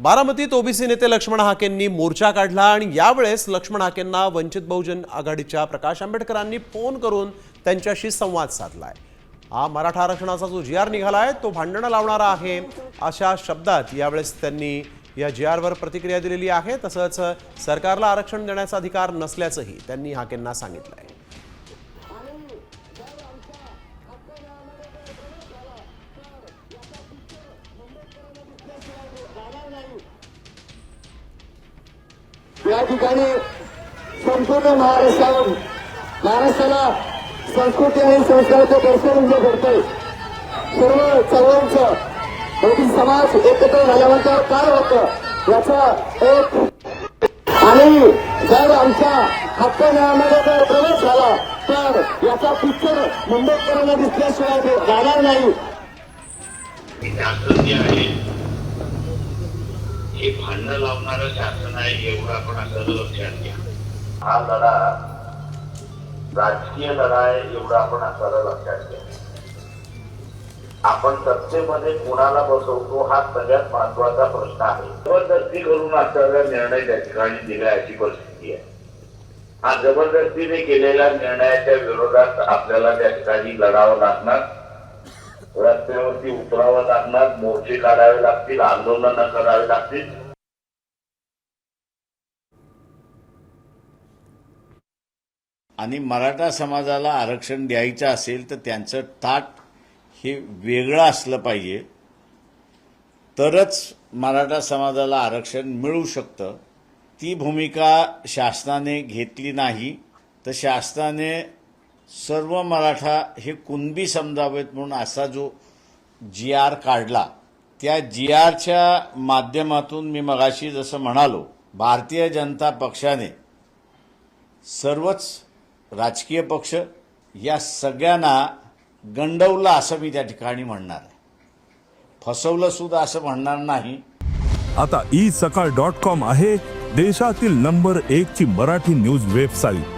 बारामतीत ओबीसी नेते लक्ष्मण हाकेंनी मोर्चा काढला आणि यावेळेस लक्ष्मण हाकेंना वंचित बहुजन आघाडीच्या प्रकाश आंबेडकरांनी फोन करून त्यांच्याशी संवाद साधलाय. हा मराठा आरक्षणाचा जो जी आर निघालाय तो भांडणं लावणारा आहे अशा शब्दात यावेळेस त्यांनी या जी आरवर प्रतिक्रिया दिलेली आहे. तसंच सरकारला आरक्षण देण्याचा अधिकार नसल्याचंही त्यांनी हाकेंना आहे या ठिकाणी संपूर्ण महाराष्ट्रावर महाराष्ट्राला संस्कृती आणि संस्काराचं दर्शन जे घडतंय. सर्व चळवळीचं मोठी समाज एकत्र झाल्यानंतर काय होतं याचा एक आणि जर आमच्या हक्क न्यायामध्ये जर प्रवेश झाला तर याचा पिक्चर मुंबईकरांना दिसल्याशिवाय ते जाणार नाही. आहे. हे भांडणं लावणारं शासन आहे एवढं आपण असं लक्षात घ्या. हा लढा राजकीय लढा आहे एवढं आपण असं लक्षात घ्या. आपण सत्तेमध्ये कोणाला बसवतो हा सगळ्यात महत्त्वाचा प्रश्न आहे. जबरदस्ती करून असलेला निर्णय त्या ठिकाणी दिला अशी परिस्थिती आहे. हा जबरदस्तीने केलेल्या निर्णयाच्या विरोधात आपल्याला त्या ठिकाणी लढावं लागणार. रस्त्यावरती उतरावं लागणार मोर्चे काढावे लागतील आंदोलनं करावे लागतील. आणि मराठा समाजाला आरक्षण द्यायचं असेल तर त्यांचं ताट हे वेगळं असलं पाहिजे. तरच मराठा समाजाला आरक्षण मिळू शकतं. ती भूमिका शासनाने घेतली नाही तर शासनाने सर्व मराठा हे कुणबी समजावेत म्हणून असा जो जी आर काढला त्या जी आरच्या माध्यमातून मी मगाशी जसं म्हणालो भारतीय जनता पक्षाने सर्वच राजकीय पक्ष या सगळ्यांना गंडवलं असं मी त्या ठिकाणी म्हणणार आहे. फसवलं सुद्धा असं म्हणणार नाही. आता ई सकाळ डॉट कॉम आहे देशातील नंबर एक ची मराठी न्यूज वेबसाईट.